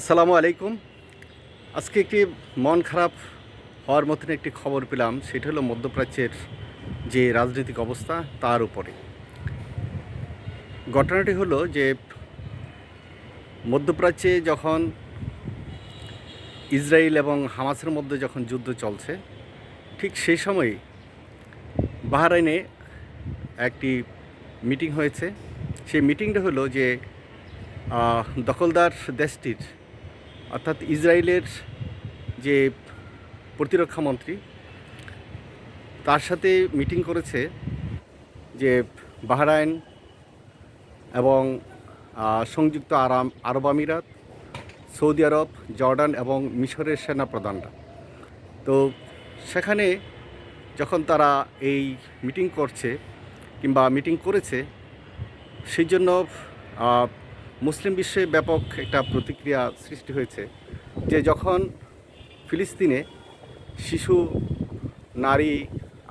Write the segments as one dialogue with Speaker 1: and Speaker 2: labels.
Speaker 1: আসসালামু আলাইকুম। আজকে একটি মন খারাপ হওয়ার মতন একটি খবর পেলাম, সেটা হলো মধ্যপ্রাচ্যের যে রাজনৈতিক অবস্থা তার উপরে। ঘটনাটি হলো যে, মধ্যপ্রাচ্যে যখন ইসরায়েল এবং হামাসের মধ্যে যখন যুদ্ধ চলছে, ঠিক সেই সময় বাহরাইনে একটি মিটিং হয়েছে। সেই মিটিংটা হলো যে দখলদার দেশটির অর্থাৎ ইসরায়েলের যে প্রতিরক্ষা মন্ত্রী, তার সাথে মিটিং করেছে যে বাহরাইন এবং সংযুক্ত আরাম, আরব আমিরাত, সৌদি আরব, জর্ডান এবং মিশরের সেনা প্রধানরা তো সেখানে যখন তারা এই মিটিং করছে কিংবা মিটিং করেছে, সেই জন্য মুসলিম বিশ্বে ব্যাপক একটা প্রতিক্রিয়া সৃষ্টি হয়েছে যে যখন ফিলিস্তিনে শিশু, নারী,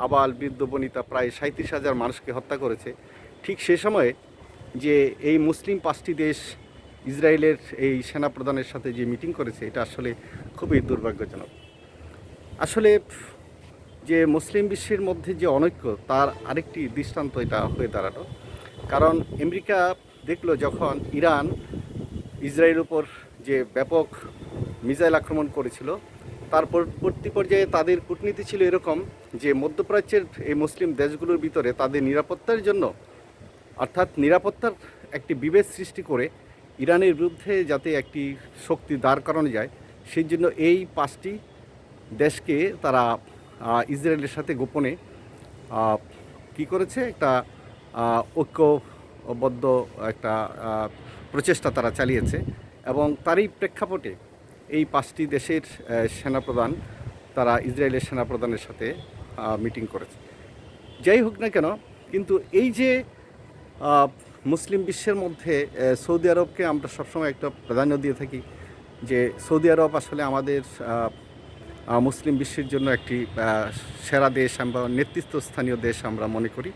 Speaker 1: আবাল, বৃদ্ধ, বনিতা প্রায় সাঁত্রিশ হাজার মানুষকে হত্যা করেছে, ঠিক সে সময়ে যে এই মুসলিম পাঁচটি দেশ ইসরায়েলের এই সেনা প্রধানের সাথে যে মিটিং করেছে, এটা আসলে খুবই দুর্ভাগ্যজনক। আসলে যে মুসলিম বিশ্বের মধ্যে যে অনৈক্য, তার আরেকটি দৃষ্টান্ত এটা হয়ে দাঁড়াল। কারণ আমেরিকা দেখল যখন ইরান ইসরায়েল উপর যে ব্যাপক মিসাইল আক্রমণ করেছিল তার পরবর্তী পর্যায়ে তাদের কূটনীতি ছিল এরকম যে মধ্যপ্রাচ্যের এই মুসলিম দেশগুলোর ভিতরে তাদের নিরাপত্তার জন্য অর্থাৎ নিরাপত্তার একটি বিভেদ সৃষ্টি করে ইরানের বিরুদ্ধে যাতে একটি শক্তি দাঁড় করানো যায় সেই জন্য এই পাঁচটি দেশকে তারা ইসরায়েলের সাথে গোপনে কি করেছে? একটা আহ, ঐক্যবদ্ধ একটা প্রচেষ্টা তারা চালিয়েছে এবং তারই প্রেক্ষাপটে এই পাঁচটি দেশের সেনাপ্রধান তারা ইসরায়েলের সেনাপ্রধানের সাথে মিটিং করেছে। যাই হোক না কেন, কিন্তু এই যে মুসলিম বিশ্বের মধ্যে সৌদি আরবকে আমরা সবসময় একটা প্রাধান্য দিয়ে থাকি যে, সৌদি আরব আসলে আমাদের মুসলিম বিশ্বের জন্য একটি সেরা দেশ, আমরা নেতৃত্বস্থানীয় দেশ আমরা মনে করি।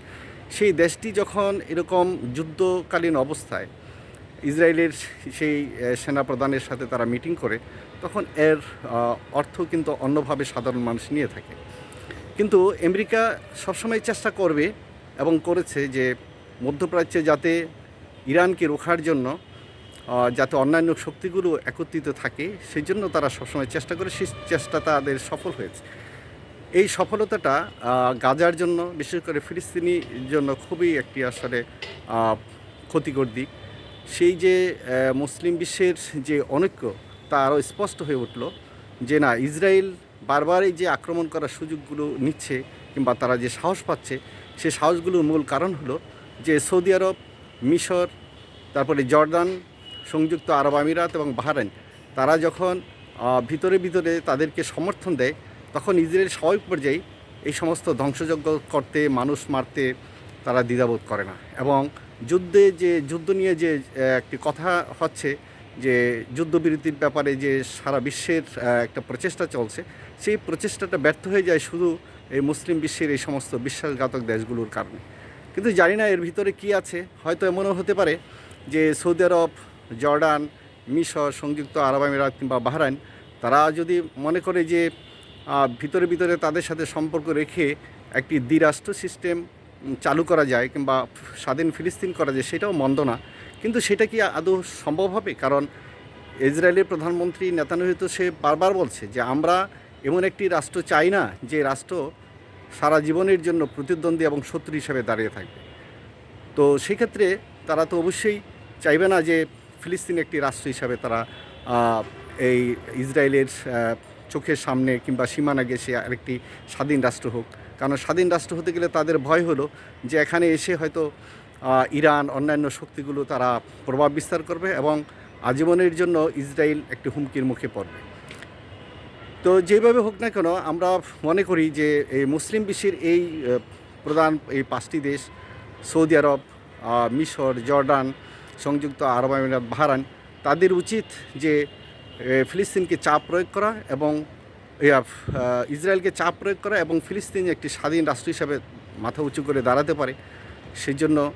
Speaker 1: সেই দেশটি যখন এরকম যুদ্ধকালীন অবস্থায় ইসরায়েলের সেই আহ, সেনাপ্রধানের সাথে তারা মিটিং করে তখন এর অর্থ কিন্তু অন্যভাবে সাধারণ মানুষ নিয়ে থাকে। কিন্তু আমেরিকা সবসময় চেষ্টা করবে এবং করেছে যে মধ্যপ্রাচ্যে যাতে ইরানকে রোখার জন্য যাতে অন্যান্য শক্তিগুলো একত্রিত থাকে সেই জন্য তারা সবসময় চেষ্টা করে সেই চেষ্টা তাদের সফল হয়েছে। এই সফলতাটা গাজার জন্য, বিশেষ করে ফিলিস্তিনির জন্য খুবই একটি আসলে ক্ষতিকর দিক। সেই যে মুসলিম বিশ্বের যে অনৈক্য, তা আরও স্পষ্ট হয়ে উঠল যে, না, ইসরায়েল বারবার এই যে আক্রমণ করার সুযোগগুলো নিচ্ছে কিংবা তারা যে সাহস পাচ্ছে, সে সাহসগুলোর মূল কারণ হলো যে, সৌদি আরব, মিশর, তারপরে জর্দান, সংযুক্ত আরব আমিরাত এবং বাহরাইন, তারা যখন ভিতরে ভিতরে তাদেরকে সমর্থন দেয় তখন ইসরায়েল স্বাভাবিক পর্যায়ে এই সমস্ত ধ্বংসযজ্ঞ করতে, মানুষ মারতে তারা দ্বিধাবোধ করে না। এবং যুদ্ধে যে, যুদ্ধ নিয়ে যে একটি কথা হচ্ছে যে, যুদ্ধবিরতির ব্যাপারে যে সারা বিশ্বের একটা প্রচেষ্টা চলছে, সেই প্রচেষ্টাটা ব্যর্থ হয়ে যায় শুধু এই মুসলিম বিশ্বের এই সমস্ত বিশ্বাসঘাতক দেশগুলোর কারণে। কিন্তু জানি না এর ভিতরে কি আছে। হয়তো এমনও হতে পারে যে সৌদি আরব, জর্ডান, মিশর, সংযুক্ত আরব আমিরাত কিংবা বাহরাইন, তারা যদি মনে করে যে ভিতরে ভিতরে তাদের সাথে সম্পর্ক রেখে একটি দ্বিরাষ্ট্র সিস্টেম চালু করা যায় কিংবা স্বাধীন ফিলিস্তিন করা যায়, সেটাও মন্দ না। কিন্তু সেটা কি আদৌ সম্ভব হবে? কারণ ইসরায়েলের প্রধানমন্ত্রী নেতানিয়াহু তো সে বারবার বলছে যে, আমরা এমন একটি রাষ্ট্র চাই না যে রাষ্ট্র সারা জীবনের জন্য প্রতিদ্বন্দ্বী এবং শত্রু হিসেবে দাঁড়িয়ে থাকবে। তো সেক্ষেত্রে তারা তো অবশ্যই চাইবে না যে ফিলিস্তিন একটি রাষ্ট্র হিসাবে তারা এই ইসরায়েলের চোখের সামনে কিংবা সীমানা গেছে আরেকটি স্বাধীন রাষ্ট্র হোক। কারণ স্বাধীন রাষ্ট্র হতে গেলে তাদের ভয় হলো যে এখানে এসে হয়তো ইরান, অন্যান্য শক্তিগুলো তারা প্রভাব বিস্তার করবে এবং আজীবনের জন্য ইসরায়েল একটি হুমকির মুখে পড়বে। তো যেভাবে হোক না কেন, আমরা মনে করি যে এই মুসলিম বিশ্বের এই প্রধান এই পাঁচটি দেশ, সৌদি আরব মিশর, জর্ডান, সংযুক্ত আরব আমিরাত বাহারান তাদের উচিত যে ফিলিস্তিনকে চাপ প্রয়োগ করা এবং ইসরায়েলকে চাপ প্রয়োগ করা এবং ফিলিস্তিন একটি স্বাধীন রাষ্ট্র হিসাবে মাথা উঁচু করে দাঁড়াতে পারে সেই জন্য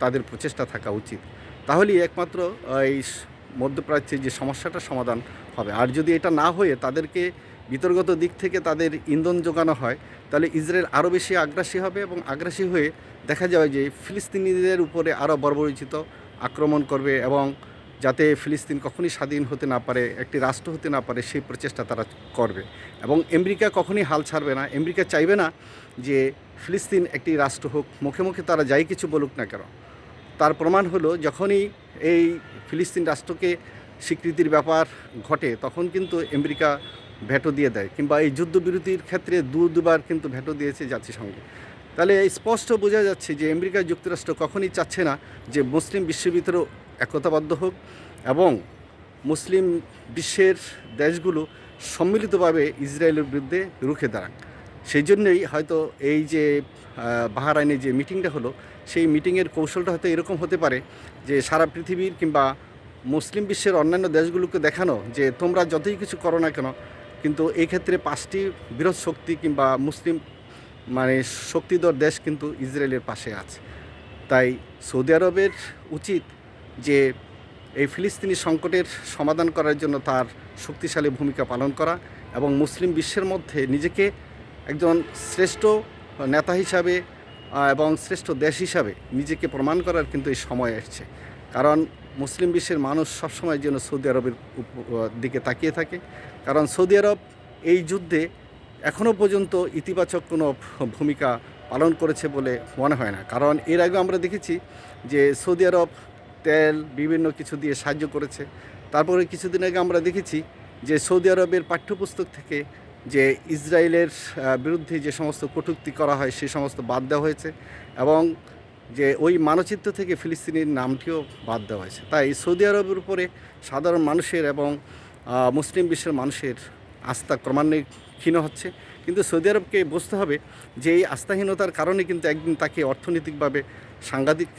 Speaker 1: তাদের প্রচেষ্টা থাকা উচিত। তাহলেই একমাত্র এই স- মধ্যপ্রাচ্যে যে সমস্যাটা সমাধান হবে। আর যদি এটা না হয়ে তাদেরকে বিতর্গত দিক থেকে তাদের ইন্ধন যোগানো হয়, তাহলে ইসরায়েল আরও বেশি আগ্রাসী হবে এবং আগ্রাসী হয়ে দেখা যাবে যে ফিলিস্তিনিদের উপরে আরও বর্বরিচিত আক্রমণ করবে এবং যাতে ফিলিস্তিন কখনই স্বাধীন হতে না পারে, একটি রাষ্ট্র হতে না পারে, সেই প্রচেষ্টা তারা করবে। এবং আমেরিকা কখনই হাল ছাড়বে না। আমেরিকা চাইবে না যে ফিলিস্তিন একটি রাষ্ট্র হোক, মুখে মুখে তারা যাই কিছু বলুক না কেন। তার প্রমাণ হলো, যখনই এই ফিলিস্তিন রাষ্ট্রকে স্বীকৃতির ব্যাপার ঘটে, তখন কিন্তু আমেরিকা ভেটো দিয়ে দেয়, কিংবা এই যুদ্ধবিরতির ক্ষেত্রে দু দুবার কিন্তু ভেটো দিয়েছে জাতিসংঘে। তাহলে স্পষ্ট বোঝা যাচ্ছে যে আমেরিকা যুক্তরাষ্ট্র কখনই চাচ্ছে না যে মুসলিম ভিতরেও একতাবদ্ধ হোক এবং মুসলিম বিশ্বের দেশগুলো সম্মিলিতভাবে ইসরায়েলের বিরুদ্ধে রুখে দাঁড়াক। সেই জন্যই হয়তো এই যে বাহারাইনে যে মিটিংটা হলো, সেই মিটিংয়ের কৌশলটা হয়তো এরকম হতে পারে যে সারা পৃথিবীর কিংবা মুসলিম বিশ্বের অন্যান্য দেশগুলোকে দেখানো যে তোমরা যতই কিছু করো না কেন, কিন্তু এই ক্ষেত্রে পাঁচটি বৃহৎ শক্তি কিংবা মুসলিম মানে শক্তিধর দেশ কিন্তু ইসরায়েলের পাশে আছে। তাই সৌদি আরবের উচিত যে এই ফিলিস্তিনি সংকটের সমাধান করার জন্য তার শক্তিশালী ভূমিকা পালন করা এবং মুসলিম বিশ্বের মধ্যে নিজেকে একজন শ্রেষ্ঠ নেতা হিসাবে এবং শ্রেষ্ঠ দেশ হিসাবে নিজেকে প্রমাণ করার কিন্তু এই সময় এসছে। কারণ মুসলিম বিশ্বের মানুষ সবসময় যেন সৌদি আরবের দিকে তাকিয়ে থাকে। কারণ সৌদি আরব এই যুদ্ধে এখনও পর্যন্ত ইতিবাচক কোনো ভূমিকা পালন করেছে বলে মনে হয় না। কারণ এর আগে আমরা দেখেছি যে সৌদি আরব তেল, বিভিন্ন কিছু দিয়ে সাহায্য করেছে। তারপরে কিছুদিন আগে আমরা দেখেছি যে সৌদি আরবের পাঠ্যপুস্তক থেকে যে ইসরায়েলের বিরুদ্ধে যে সমস্ত কটূক্তি করা হয়, সে সমস্ত বাদ দেওয়া হয়েছে এবং যে ওই মানচিত্র থেকে ফিলিস্তিনির নামটিও বাদ দেওয়া হয়েছে। তাই সৌদি আরবের উপরে সাধারণ মানুষের এবং মুসলিম বিশ্বের মানুষের আস্থা ক্রমান্বয়ে ক্ষীণ হচ্ছে। কিন্তু সৌদি আরবকে বুঝতে হবে যে এই আস্থাহীনতার কারণে কিন্তু একদিন তাকে অর্থনৈতিকভাবে সাংঘাতিক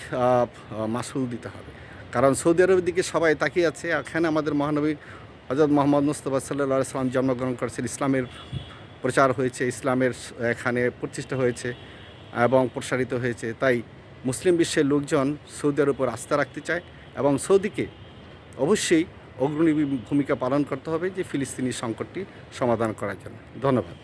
Speaker 1: মাসুল দিতে হবে। কারণ সৌদি আরবের দিকে সবাই তাকিয়ে আছে। এখানে আমাদের মহানবী হজরত মোহাম্মদ মুস্তফা সাল্লা সাল্লাম জন্মগ্রহণ করেছেন। ইসলামের প্রচার হয়েছে, ইসলামের এখানে প্রতিষ্ঠা হয়েছে এবং প্রসারিত হয়েছে। তাই মুসলিম বিশ্বের লোকজন সৌদির উপর আস্থা রাখতে চায় এবং সৌদিকে অবশ্যই অগ্রণী ভূমিকা পালন করতে হবে যে ফিলিস্তিনি সংকটটি সমাধান করার জন্য। ধন্যবাদ।